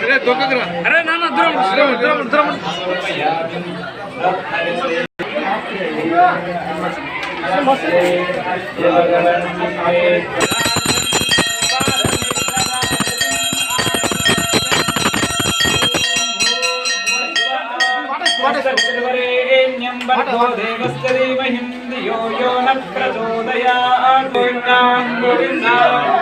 అరే దొక్కకురా అరే నాన్న దూరం దూరం దూరం దూరం वरेण्यं भर्गो देवस्य धीमहिं धियो यो न प्रचोदयात् गोविन्दां गोविन्दा हर नमः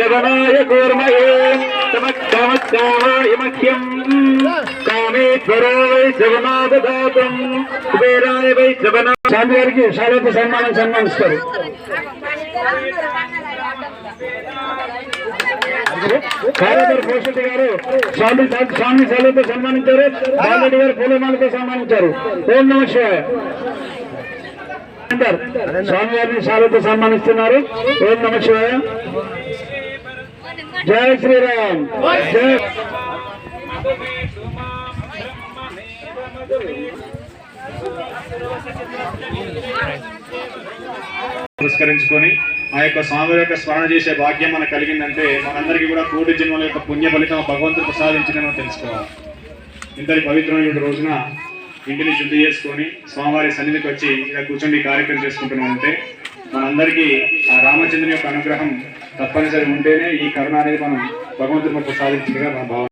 జగనాయ కూర్మయే సమక్కామక్కాయ మహ్యం కామేశ్వరో వై జగన్నాథదాతం కుబేరాయ వై జగన్నా స్వామి గారికి శాలతో సన్మానం సన్మానిస్తారు. కార్యదర్ భూషతి గారు స్వామి స్వామి శాలతో సన్మానించారు. బాలరెడ్డి గారు పూలమాలతో సన్మానించారు. ఓం నమ శివాయ. అంటారు. శాలతో సన్మానిస్తున్నారు. ఓం నమ శివాయ. జయ శ్రీరామ్. జయ పురస్కరించుకొని ఆ యొక్క స్వామి యొక్క స్మరణ చేసే భాగ్యం మనకు కలిగిందంటే మనందరికీ కూడా కోటి జన్మల యొక్క పుణ్య ఫలితం భగవంతుడు ప్రసాదించిందని తెలుసుకోవాలి. ఇంతటి పవిత్రమైన రోజున ఇంటిని శుద్ధి చేసుకొని స్వామివారి సన్నిధికి వచ్చి ఇలా కూర్చొని కార్యక్రమం చేసుకుంటున్నామంటే మనందరికీ ఆ రామచంద్రుని యొక్క అనుగ్రహం తప్పనిసరి ఉంటేనే ఈ కరుణ అనేది మనం భగవంతుడి మొక్క సాధించిందిగా మన భావన.